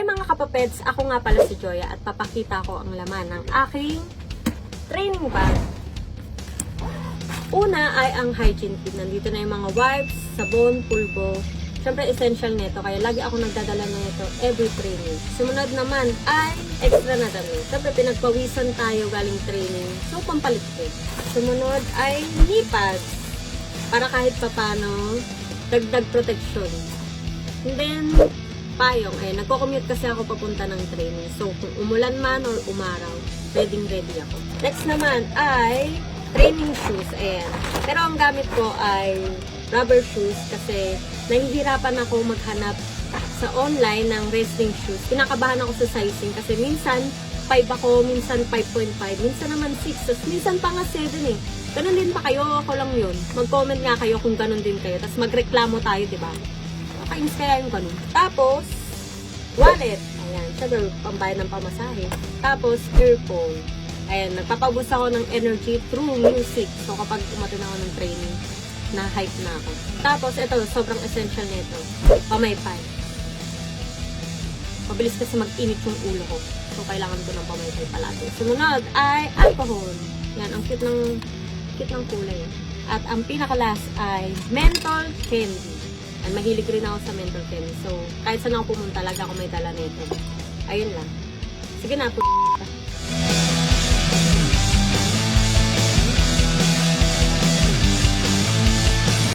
Hi mga kapapeds, ako nga pala si Joya at papakita ko ang laman ng aking training bag. Una ay ang hygiene kit. Nandito na yung mga wipes, sabon, pulbo. Siyempre essential nito kaya lagi ako nagdadala na ito every training. Sumunod naman ay extra na damit. Siyempre pinagpawisan tayo galing training. So pampalit ko. Sumunod ay knee pads. Para kahit papano dagdag protection. And then, payong. Eh, nagko-commute kasi ako papunta ng training. So, kung umulan man or umaraw, ready ready ako. Next naman ay training shoes. Ayan. Pero ang gamit ko ay rubber shoes kasi nahihirapan ako maghanap sa online ng wrestling shoes. Kinakabahan ako sa sizing kasi minsan 5 ako, minsan 5.5, minsan naman 6, tapos minsan pa nga 7 eh. Ganun din pa kayo, ako lang yun. Mag-comment nga kayo kung ganun din kayo, tapos magreklamo tayo, di ba? Kaya yung ganun. Tapos, wallet. Ayan, syempre, pambayad ng pamasahe. Tapos, earphone. Ayan, nagpapaboost ako ng energy through music. So, kapag umatin ako ng training, na-hype na ako. Tapos, ito, sobrang essential nito. Pamaypay. Mabilis kasi mag-init yung ulo ko. So, kailangan ko ng pamaypay palagi. Sumunod ay alcohol. Yan, ang cute ng, cute ng kulay. At ang pinaka-last ay menthol candy. Ay, mahilig rin ako sa menthol candy. So, kahit saan ako pumunta, talaga ako may dala nito. Ayun lang. Sige na, p***.